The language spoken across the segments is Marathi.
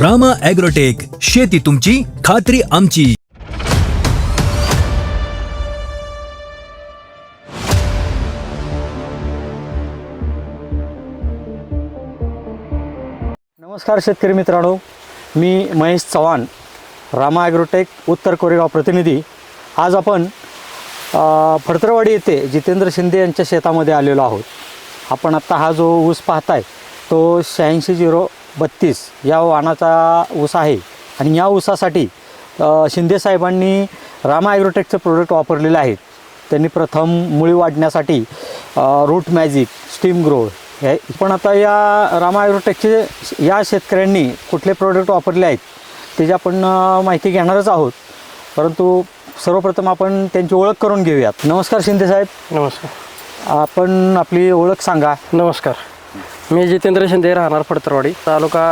रामा ॲग्रोटेक शेती तुमची खात्री आमची. नमस्कार शेतकरी मित्रांनो मी महेश चव्हाण रामा ॲग्रोटेक उत्तर कोरेगाव प्रतिनिधी. आज आपण अ, फडतरवाडी येथे जितेंद्र शिंदे यांच्या शेतामध्ये आलेलो आहोत. आपण आत्ता हा जो ऊस पाहताय तो शहाऐंशी झिरो बत्तीस या वाहनाचा ऊस आहे. आणि या ऊसासाठी अ, शिंदे साहेबांनी रामा ॲग्रोटेकचं प्रोडक्ट वापरलेले आहेत त्यांनी प्रथम मुळी वाढण्यासाठी रूट मॅजिक स्टीम ग्रो हे पण आता या रामा ॲग्रोटेकचे या शेतकऱ्यांनी कुठले प्रोडक्ट वापरले आहेत त्याची आपण माहिती घेणारच आहोत. परंतु सर्वप्रथम आपण त्यांची ओळख करून घेऊयात. नमस्कार शिंदे साहेब. नमस्कार. आपण आपली ओळख सांगा. नमस्कार. मी जितेंद्र शिंदे राहणार फडतरवाडी तालुका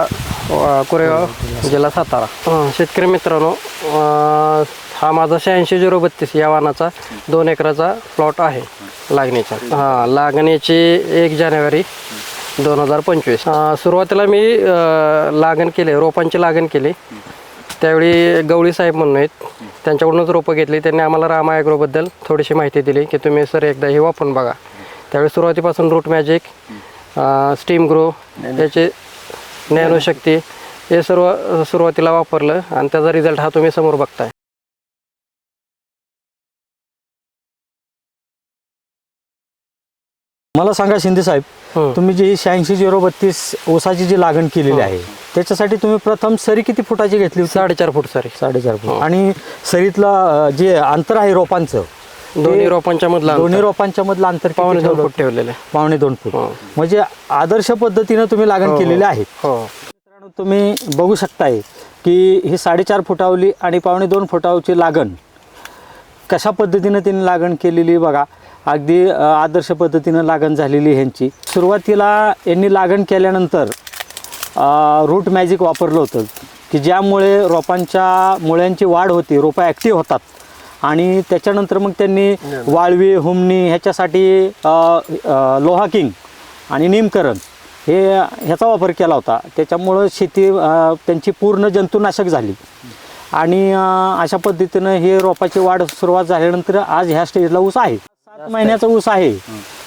कोरेगाव जिल्हा सातारा. शेतकरी मित्रांनो हा माझा शहाऐंशी झिरो बत्तीस या वाहनाचा दोन एकराचा प्लॉट आहे लागणीचा. हां लागणीची एक जानेवारी दोन हजार पंचवीस. सुरुवातीला मी लागण केले रोपांची लागण केली. त्यावेळी गवळी साहेब म्हणून आहेत त्यांच्याकडूनच रोपं घेतली. त्यांनी आम्हाला रामा ॲग्रोबद्दल थोडीशी माहिती दिली की तुम्ही सर एकदा हे वापरून बघा. त्यावेळी सुरुवातीपासून रूट मॅजिक स्टीम ग्रो याचे नॅनोशक्ती हे सर्व सुरुवातीला वापरलं आणि त्याचा रिझल्ट हा तुम्ही समोर बघताय. मला सांगा शिंदे साहेब. तुम्ही जी शहाऐंशी झिरो बत्तीस ऊसाची जी लागण केलेली आहे त्याच्यासाठी तुम्ही प्रथम सरी किती फुटाची घेतली साडेचार फूट सरी. साडेचार फूट. आणि सरीतला जे अंतर आहे रोपांचं दोन्ही रोपांच्या मधला दोन्ही रोपांच्या मधलं अंतर पावणे दोन? फूट ठेवलेले. पावणे दोन फूट. हो. म्हणजे आदर्श पद्धतीनं तुम्ही लागण हो, केलेले आहेत हो. मित्रांनो तुम्ही बघू शकताय की ही साडेचार फुटावली आणि पावणे दोन फुटावची लागण कशा पद्धतीनं त्यांनी लागण केलेली बघा. अगदी आदर्श पद्धतीनं लागण झालेली ह्यांची सुरुवातीला यांनी लागण केल्यानंतर रूट मॅजिक वापरलं होतं की ज्यामुळे रोपांच्या मुळ्यांची वाढ होते रोपं ॲक्टिव्ह होतात. आणि त्याच्यानंतर मग त्यांनी वाळवी हुमणी ह्याच्यासाठी लोहा किंग आणि निमकरण हे ह्याचा वापर केला होता. त्याच्यामुळं शेती त्यांची पूर्ण जंतुनाशक झाली. आणि अशा पद्धतीनं हे रोपाची वाढ सुरुवात झाल्यानंतर आज ह्या स्टेजला ऊस आहे. सात महिन्याचा ऊस आहे.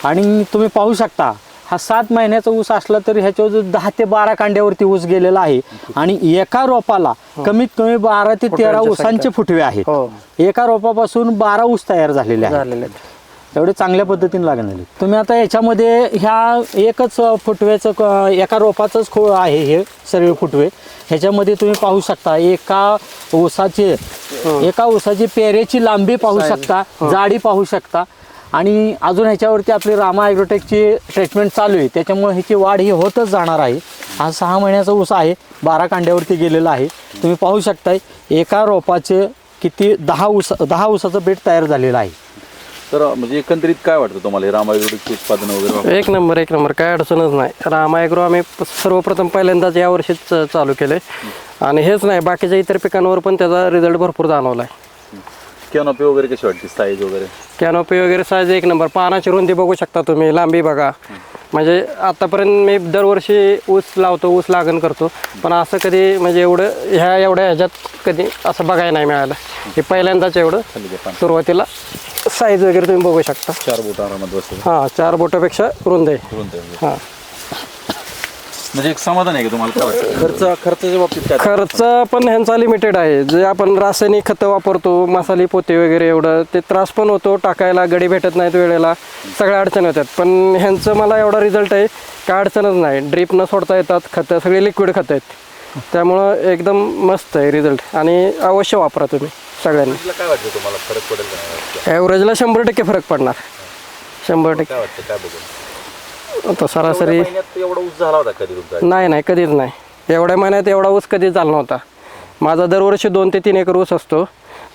आणि तुम्ही पाहू शकता हा सात महिन्याचा ऊस असला तरी ह्याच्यावर जो दहा ते बारा कांड्यावरती ऊस गेलेला आहे. आणि एका रोपाला कमीत कमी बारा ते तेरा ऊसांचे. फुटवे आहेत. हो. एका रोपापासून बारा ऊस तयार झालेले आहेत. एवढे चांगल्या पद्धतीने लागण झाली तुम्ही आता याच्यामध्ये ह्या एकच फुटव्याचं एका रोपाचंच खो आहे हे सर्व फुटवे. ह्याच्यामध्ये तुम्ही पाहू शकता एका ऊसाचे एका ऊसाची पेरेची लांबी पाहू शकता जाडी पाहू शकता. आणि अजून ह्याच्यावरती आपली रामा ॲग्रोटेकची ट्रीटमेंट चालू आहे. त्याच्यामुळे ह्याची वाढ ही होतच जाणार आहे. हा सहा महिन्याचा ऊस आहे. बारा कांड्यावरती गेलेला आहे. तुम्ही पाहू शकताय एका रोपाचे किती दहा ऊस दहा ऊसाचं बेट तयार झालेलं आहे. तर म्हणजे एकंदरीत काय वाटतं तुम्हाला? हे रामायगडचे उत्पादन वगैरे? एक नंबर एक नंबर. काय अडचणच नाही. रामायग्रो आम्ही प- सर्वप्रथम पहिल्यांदाच यावर्षीच चालू केले आणि हेच नाही बाकीच्या इतर पिकांवर पण त्याचा रिझल्ट भरपूर जाणवला आहे कॅनोपी वगैरे कशी वाटते साईज वगैरे? कॅनोपी वगैरे साईज एक नंबर पानाची रुंदी बघू शकता तुम्ही लांबी बघा. म्हणजे आतापर्यंत मी दरवर्षी ऊस लावतो ऊस लागण करतो. पण असं कधी म्हणजे एवढं ह्या एवढ्या ह्याच्यात कधी असं बघायला नाही मिळालं. हे पहिल्यांदाच एवढं. सुरुवातीला साईज वगैरे तुम्ही बघू शकता. चार बोट हां चार बोटापेक्षा रुंद आहे. रुंद आहे. हां. म्हणजे एक समाधान आहे का तुम्हाला? काय वाटतं? खर्च खर्चाच्या बाबतीत काय? खर्च पण ह्यांचा लिमिटेड आहे. जे आपण रासायनिक खतं वापरतो मसाली पोते वगैरे एवढं ते त्रास पण होतो टाकायला गडी भेटत नाहीत वेळेला. सगळ्या अडचणी होतात. पण ह्यांचं मला एवढा रिझल्ट आहे काय अडचणच नाही. ड्रीप न सोडता येतात खतं सगळे लिक्विड खतं आहेत. त्यामुळं एकदम मस्त आहे रिझल्ट आणि अवश्य वापरा तुम्ही सगळ्यांनी. तुला काय वाटतं तुम्हाला? फरक पडेल का? नाही? ॲव्हरेजला शंभर टक्के फरक पडणार. शंभर टक्के. काय वाटतं? काय बघून आता सरासरी महिन्यात एवढा ऊस झाला होता कधी तुमचा? नाही नाही कधीच नाही. एवढ्या महिन्यात एवढा ऊस कधीच झाला नव्हता. माझा दरवर्षी दोन ते तीन एकर ऊस असतो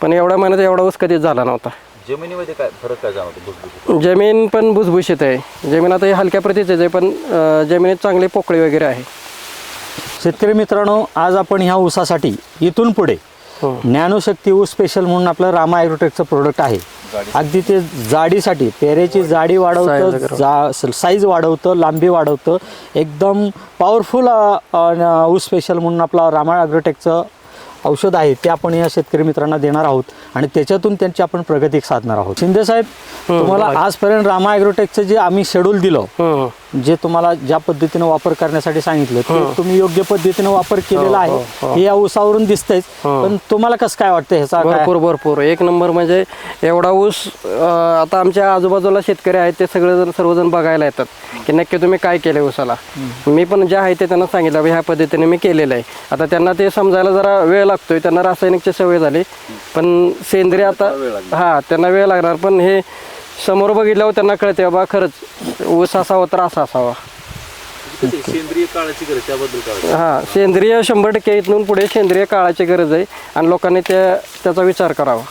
पण एवढ्या महिन्यात एवढा ऊस कधीच झाला नव्हता. जमिनीमध्ये काय फरक काय जाणवतो भुसभुशीत? जमीन पण भुसभुशीत आहे. जमीन आता ही हलक्या प्रतीचीच आहे पण अं, जमिनीत चांगली पोकळी वगैरे आहे. शेतकरी मित्रांनो आज आपण ह्या ऊसासाठी इथून पुढे हो. ज्ञानशक्ती ऊस स्पेशल म्हणून आपलं रामा ॲग्रोटेकचं प्रोडक्ट आहे. अगदी ते जाडीसाठी पेरेची जाडी वाढवतं. जा साईज वाढवतं लांबी वाढवतं. एकदम पॉवरफुल ऊस स्पेशल म्हणून आपला रामा ॲग्रोटेकचं औषध आहे ते आपण या शेतकरी मित्रांना देणार आहोत. आणि त्याच्यातून त्यांची आपण प्रगती साधणार आहोत. शिंदे साहेब तुम्हाला आजपर्यंत रामा ॲग्रोटेकचं जे आम्ही शेड्यूल दिलं. जे तुम्हाला ज्या पद्धतीने वापर करण्यासाठी सांगितलं ते तुम्ही योग्य पद्धतीने वापर केलेला आहे. हे या ऊसावरून दिसतंयच पण तुम्हाला कसं काय वाटतं ह्याचा भरपूर भरपूर. एक नंबर म्हणजे एवढा ऊस आता आमच्या आजूबाजूला शेतकरी आहेत ते सगळेजण सर्वजण बघायला येतात की नक्की तुम्ही काय केलं ऊसाला. मी पण जे आहे ते त्यांना सांगितलं "बा, ह्या पद्धतीने मी केलेलं आहे. आता त्यांना ते समजायला जरा वेळ लागतोय त्यांना रासायनिकची सवय झाली. पण सेंद्रिय आता हा त्यांना वेळ लागणार. पण हे समोर बघितल्यावर त्यांना कळते बाबा खरंच ऊस असावा तर असा असावा. सेंद्रिय काळाची गरज त्याबद्दल काय हा सेंद्रिय शंभर टक्के इथून पुढे सेंद्रिय काळाची गरज आहे आणि लोकांनी त्या त्याचा विचार करावा.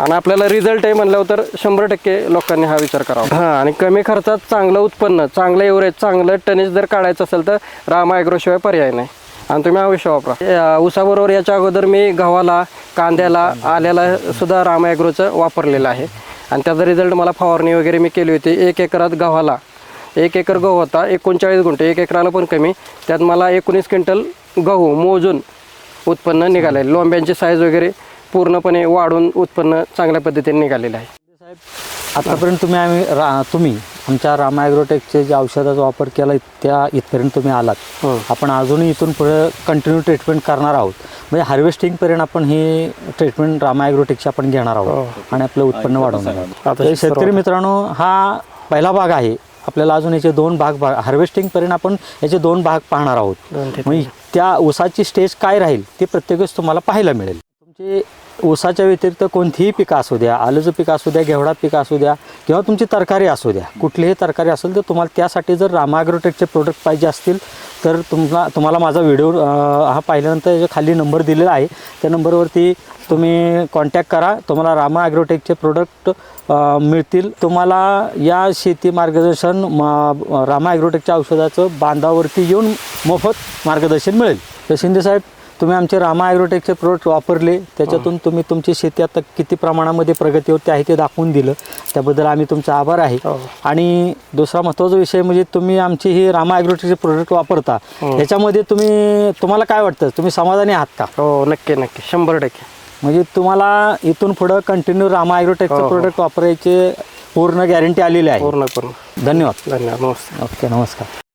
आणि आपल्याला रिझल्ट आहे म्हणल्यावर तर शंभर टक्के लोकांनी हा विचार करावा. हा आणि कमी खर्चात चांगलं उत्पन्न चांगलं एव्हरेज चांगलं टनेज जर काढायचं असेल तर राम ॲग्रोशिवाय पर्याय नाही. आणि तुम्ही हा विषय वापरा. या ऊसाबरोबर याच्या अगोदर मी गव्हाला कांद्याला आल्याला सुद्धा राम ॲग्रोचं वापरलेलं आहे. आणि त्याचा रिझल्ट मला फवारणी वगैरे मी केली होती. एक एकरात गव्हाला. एक एकर गहू होता एकोणचाळीस गुंठे. एक एकराला पण कमी. त्यात मला एकोणीस क्विंटल गहू मोजून उत्पन्न निघाले लोंब्यांची साईज वगैरे पूर्णपणे वाढून उत्पन्न चांगल्या पद्धतीने निघालेलं आहे. आतापर्यंत तुम्ही आम्ही रा तुम्ही आमच्या रामा ॲग्रोटेकचे जे औषधाचा वापर केला त्या इथपर्यंत तुम्ही आलात. हो. आपण अजूनही इथून पुढे कंटिन्यू ट्रीटमेंट करणार आहोत. म्हणजे हार्वेस्टिंगपर्यंत आपण ही ट्रीटमेंट रामा ॲग्रोटेकची आपण घेणार आहोत आणि आपलं उत्पन्न वाढवणार आहोत. शेतकरी मित्रांनो हा पहिला भाग आहे. आपल्याला अजून याचे दोन भाग भाग हार्वेस्टिंगपर्यंत आपण याचे दोन भाग पाहणार आहोत. म्हणजे त्या ऊसाची स्टेज काय राहील ते प्रत्येक वेळेस तुम्हाला पाहायला मिळेल. तुमचे ऊसाच्या व्यतिरिक्त कोणतीही पिकं असू द्या आलूचं पीक असू द्या घेवडा पीक असू द्या किंवा तुमची तरकारी असू द्या कुठलीही तरकारी असेल तर तुम्हाला त्यासाठी जर रामाग्रोटेकचे प्रोडक्ट पाहिजे असतील तर तुम्हाला तुम्हाला माझा व्हिडिओ हा पाहिल्यानंतर याच्या खाली नंबर दिलेला आहे. त्या नंबरवरती तुम्ही कॉन्टॅक्ट करा तुम्हाला रामा ॲग्रोटेकचे प्रोडक्ट मिळतील. तुम्हाला या शेती मार्गदर्शन म- रामा ॲग्रोटेकच्या औषधाचं बांधावरती येऊन मोफत मार्गदर्शन मिळेल. तर शिंदे साहेब तुम्ही आमचे रामा ॲग्रोटेकचे प्रोडक्ट वापरले त्याच्यातून तुम्ही तुमची शेती आता किती प्रमाणामध्ये प्रगतीवरती आहे ते दाखवून दिलं. त्याबद्दल आम्ही तुमचा आभार आहे. हो. आणि दुसरा महत्त्वाचा विषय म्हणजे तुम्ही आमची ही रामा ॲग्रोटेकचे प्रोडक्ट वापरता हो. याच्यामध्ये तुम्ही तुम्हाला काय वाटतं? तुम्ही समाधानी आहात का? हो नक्की नक्की. शंभर टक्के. म्हणजे तुम्हाला इथून पुढं कंटिन्यू रामा हो, ॲग्रोटेकचं हो. प्रोडक्ट वापरायचे पूर्ण गॅरंटी आलेली आहे. पूर्ण पूर्ण. धन्यवाद. धन्यवाद. नमस्ते ओके नमस्कार.